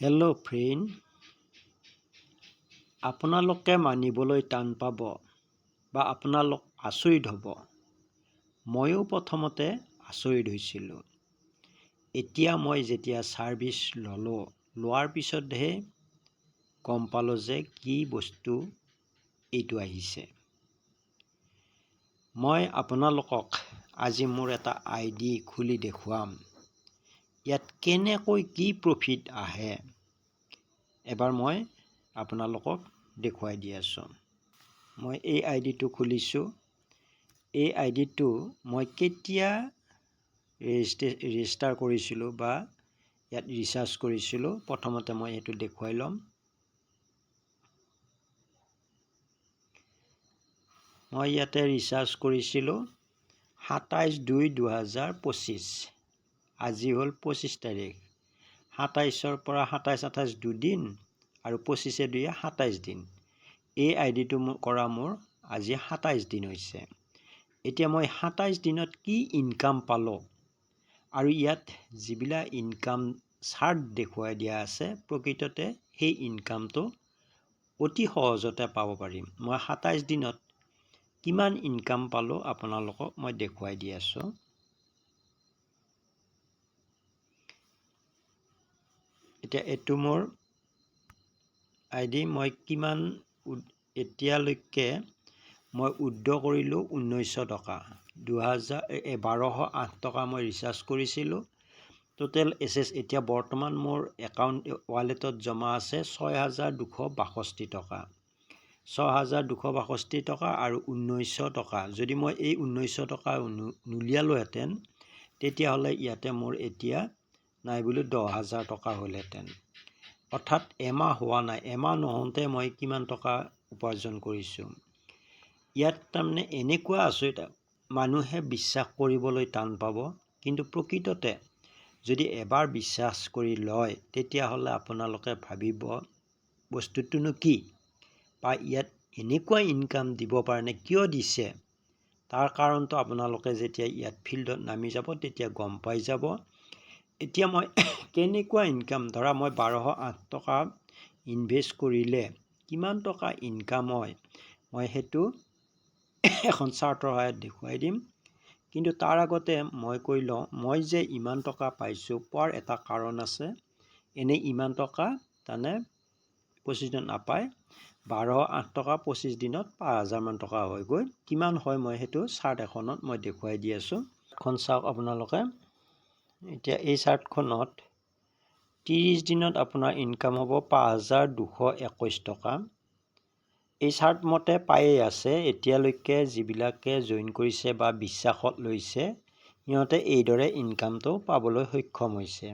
Hello friend আপোনালোকে মানিবলৈ টান পাব বা আপোনালোক আচৰিত হ'ব। ময়ো প্ৰথমতে আচৰিত হৈছিলোঁ। এতিয়া মই যেতিয়া ছাৰ্ভিচ ল'লোঁ লোৱাৰ পিছতহে গম পালোঁ যে কি বস্তু এইটো আহিছে। মই আপোনালোকক আজি মোৰ এটা আই ডি খুলি দেখুৱাম। ইয়াত কেনেকৈ কি প্ৰফিট আহে এবাৰ মই আপোনালোকক দেখুৱাই দি আছোঁ। মই এই আই ডিটো খুলিছোঁ। এই আই ডিটো মই কেতিয়া ৰেজিষ্টে ৰেজিষ্টাৰ কৰিছিলোঁ বা ইয়াত ৰিচাৰ্জ কৰিছিলোঁ প্ৰথমতে মই সেইটো দেখুৱাই ল'ম। মই ইয়াতে ৰিচাৰ্জ কৰিছিলোঁ সাতাইছ দুই দুহেজাৰ পঁচিছ। আজি হ'ল পঁচিছ তাৰিখ। সাতাইছৰ পৰা সাতাইছ আঠাইছ দুদিন আৰু পঁচিছে দুয়ে সাতাইছ দিন। এই আই ডিটো কৰা মোৰ আজি সাতাইছ দিন হৈছে। এতিয়া মই সাতাইছ দিনত কি ইনকাম পালোঁ আৰু ইয়াত যিবিলাক ইনকাম চাৰ্ট দেখুৱাই দিয়া আছে প্ৰকৃততে সেই ইনকামটো অতি সহজতে পাব পাৰিম মই সাতাইছ দিনত কিমান ইনকাম পালোঁ আপোনালোকক মই দেখুৱাই দি আছোঁ। এতিয়া এইটো মোৰ আই ডি মই কিমান এতিয়ালৈকে মই উইড্ৰ কৰিলোঁ ঊনৈছশ টকা। দুহেজাৰ বাৰশ আঠ টকা মই ৰিচাৰ্জ কৰিছিলোঁ। টোটেল এছ এতিয়া বৰ্তমান মোৰ একাউণ্ট ৱালেটত জমা আছে ছয় হাজাৰ দুশ বাষষ্ঠি টকা। ছয় হাজাৰ দুশ বাষষ্ঠি টকা আৰু ঊনৈছশ টকা। যদি মই এই ঊনৈছশ টকা নুলিয়ালোহেঁতেন তেতিয়াহ'লে ইয়াতে মোৰ এতিয়া নাই বুলি দহ হাজাৰ টকা হ'লহেঁতেন। অৰ্থাৎ এমাহ হোৱা নাই। এমাহ নহওঁতে মই কিমান টকা উপাৰ্জন কৰিছোঁ? ইয়াত তাৰমানে এনেকুৱা আচৰিত মানুহে বিশ্বাস কৰিবলৈ টান পাব। কিন্তু প্ৰকৃততে যদি এবাৰ বিশ্বাস কৰি লয় তেতিয়াহ'লে আপোনালোকে ভাবিব বস্তুটোনো কি? বা ইয়াত এনেকুৱা ইনকাম দিব পাৰেনে? কিয় দিছে? তাৰ কাৰণটো আপোনালোকে যেতিয়া ইয়াত ফিল্ডত নামি যাব তেতিয়া গম পাই যাব। এতিয়া মই কেনেকুৱা ইনকাম ধৰা মই বাৰশ আঠ টকা ইনভেষ্ট কৰিলে কিমান টকা ইনকাম হয় মই সেইটো এখন চাৰ্টৰ সহায়ত দেখুৱাই দিম। কিন্তু তাৰ আগতে মই কৈ লওঁ মই যে ইমান টকা পাইছোঁ পোৱাৰ এটা কাৰণ আছে। এনেই ইমান টকা তাৰমানে পঁচিছ দিনত নাপায় বাৰ আঠ টকা পঁচিছ দিনত পাঁচ হাজাৰমান টকা হয়গৈ। কিমান হয় মই সেইটো চাৰ্ট এখনত মই দেখুৱাই দি আছোঁ। এখন চাওক আপোনালোকে। এতিয়া এই চাৰ্টখনত ত্ৰিছ দিনত আপোনাৰ ইনকাম হ'ব পাঁচ হাজাৰ দুশ একৈছ টকা। এই চাৰ্ট মতে পায়েই আছে, এতিয়ালৈকে যিবিলাকে জইন কৰিছে বা বিশ্বাসত লৈছে, সিহঁতে এইদৰে ইনকামটো পাবলৈ সক্ষম হৈছে।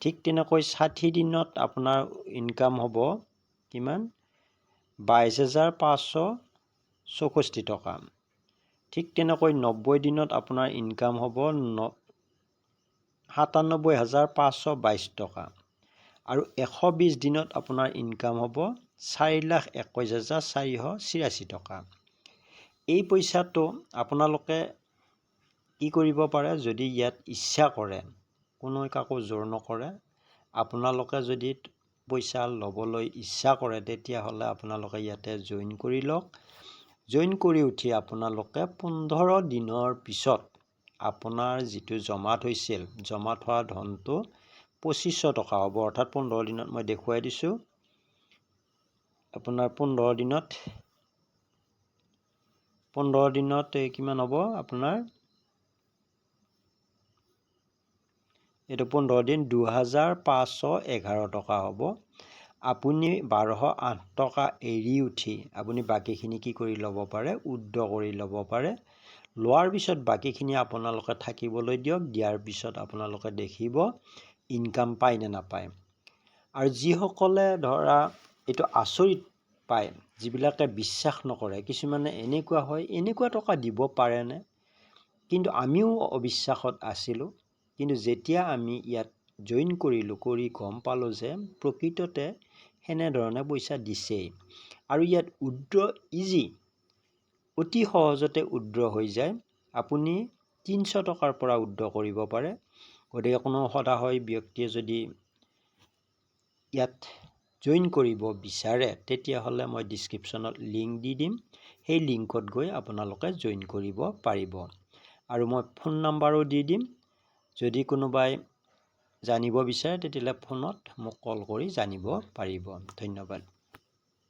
ঠিক তেনেকৈ ষাঠি দিনত আপোনাৰ ইনকাম হ'ব কিমান? বাইছ হেজাৰ পাঁচশো চৌষষ্ঠি টকা। ঠিক তেনেকৈ নব্বৈ দিনত আপোনাৰ ইনকাম হ'ব ন সাতান্নব্বৈ হাজাৰ পাঁচশ বাইছ টকা। আৰু এশ বিছ দিনত আপোনাৰ ইনকাম হ'ব চাৰি লাখ একৈছ হাজাৰ চাৰিশ চিৰাশী টকা। এই পইচাটো আপোনালোকে কি কৰিব পাৰে যদি ইয়াত ইচ্ছা কৰে কোনো কাকো জোৰ নকৰে আপোনালোকে যদি পইচা ল'বলৈ ইচ্ছা কৰে তেতিয়াহ'লে আপোনালোকে ইয়াতে জইন কৰি লওক। জইন কৰি উঠি আপোনালোকে পোন্ধৰ দিনৰ পিছত আপোনাৰ যিটো জমা থৈছিল জমা থোৱা ধনটো পঁচিছশ টকা হ'ব। অৰ্থাৎ পোন্ধৰ দিনত মই দেখুৱাই দিছোঁ। আপোনাৰ পোন্ধৰ দিনত পোন্ধৰ দিনত কিমান হ'ব আপোনাৰ? এইটো পোন্ধৰ দিন দুহেজাৰ পাঁচশ এঘাৰ টকা হ'ব। আপুনি বাৰশ আঠ টকা এৰি উঠি আপুনি বাকীখিনি কি কৰি ল'ব পাৰে? উদ্ৰ কৰি ল'ব পাৰে। লোৱাৰ পিছত বাকীখিনি আপোনালোকে থাকিবলৈ দিয়ক দিয়াৰ পিছত আপোনালোকে দেখিব ইনকাম পায় নে নাপায়। আৰু যিসকলে ধৰা এইটো আচৰিত পায় যিবিলাকে বিশ্বাস নকৰে কিছুমানে এনেকুৱা হয় এনেকুৱা টকা দিব পাৰেনে? কিন্তু আমিও অবিশ্বাসত আছিলোঁ। কিন্তু যেতিয়া আমি ইয়াত জইন কৰিলোঁ কৰি গম পালোঁ যে প্ৰকৃততে সেনেধৰণে পইচা দিছেই। আৰু ইয়াত উইড্ৰ ইজি অতি সহজতে উইড্ৰ হৈ যায়। আপুনি তিনিশ টকাৰ পৰা উইড্ৰ কৰিব পাৰে। গতিকে কোনো সদাশয় ব্যক্তিয়ে যদি ইয়াত জইন কৰিব বিচাৰে তেতিয়াহ'লে মই ডিছক্ৰিপশ্যনত লিংক দি দিম। সেই লিংকত গৈ আপোনালোকে জইন কৰিব পাৰিব। আৰু মই ফোন নাম্বাৰো দি দিম। যদি কোনোবাই জানিব বিচাৰে তেতিয়াহ'লে ফোনত মোক কল কৰি জানিব পাৰিব। ধন্যবাদ।